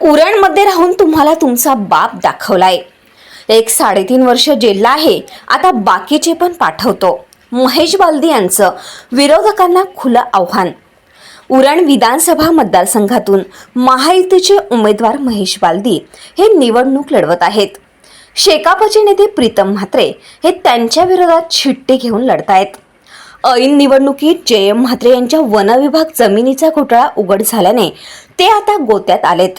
उरणमध्ये राहून तुम्हाला तुमचा बाप दाखवलाय. एक साडेतीन वर्ष जेलला आहे. आता बाकीचे पण पाठवतो. महेश बालदी यांचं विरोधकांना खुलं आव्हान. उरण विधानसभा मतदारसंघातून महायुतीचे उमेदवार महेश बालदी हे निवडणूक लढवत आहेत. शेकापचे नेते प्रीतम म्हात्रे हे त्यांच्या विरोधात छिट्टे घेऊन लढतायत. ऐन निवडणुकीत जयम म्हात्रे यांच्या वनविभाग जमिनीचा घोटाळा उघड झाल्याने ते आता गोत्यात आलेत.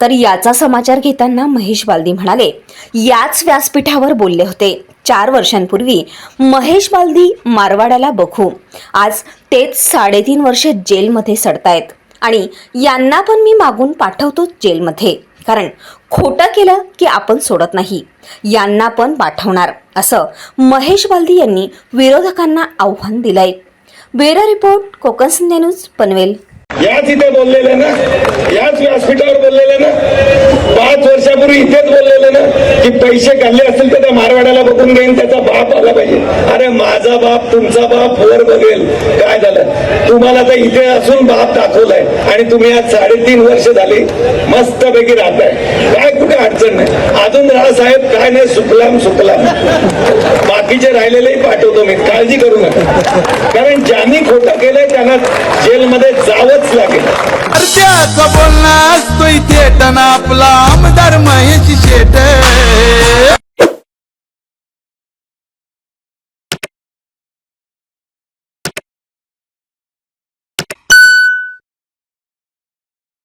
तर याचा समाचार घेताना महेश बालदी म्हणाले याच व्यासपीठावर बोलले होते. चार वर्षांपूर्वी महेश बालदी मारवाड्याला बघू. आज तेच साडेतीन वर्ष जेलमध्ये सडतायत. आणि यांना पण मी मागून पाठवतो जेलमध्ये. कारण खोटं केलं की आपण सोडत नाही. यांना पण पाठवणार असं महेश बालदी यांनी विरोधकांना आव्हान दिलंय. Bureau report Konkan Sandhya news Panvel. याच इथे बोललेले ना? याच व्यासपीठावर बोललेले ना? पाच वर्षापूर्वी इथेच बोललेले ना? की पैसे खाल्ले असतील तर त्या मारवाड्याला बघून घेईन त्याचा बाप आला पाहिजे. अरे माझा बाप तुमचा बाप वर बघेल. काय झालं? तुम्हाला तर इथे असून बाप दाखवलाय. आणि तुम्ही आज साडेतीन वर्ष झाली मस्तपैकी राहताय. काय कुठे अडचण नाही. अजून राहा साहेब काय नाही सुकलाम सुकलाम. बाकीचे राहिलेले पाठवतो मी. काळजी करू नका. कारण ज्यांनी खोट केलंय त्यांना जेलमध्ये जावंच लागेल. बोलणं असतो इथे आपला आमदार महेश शेट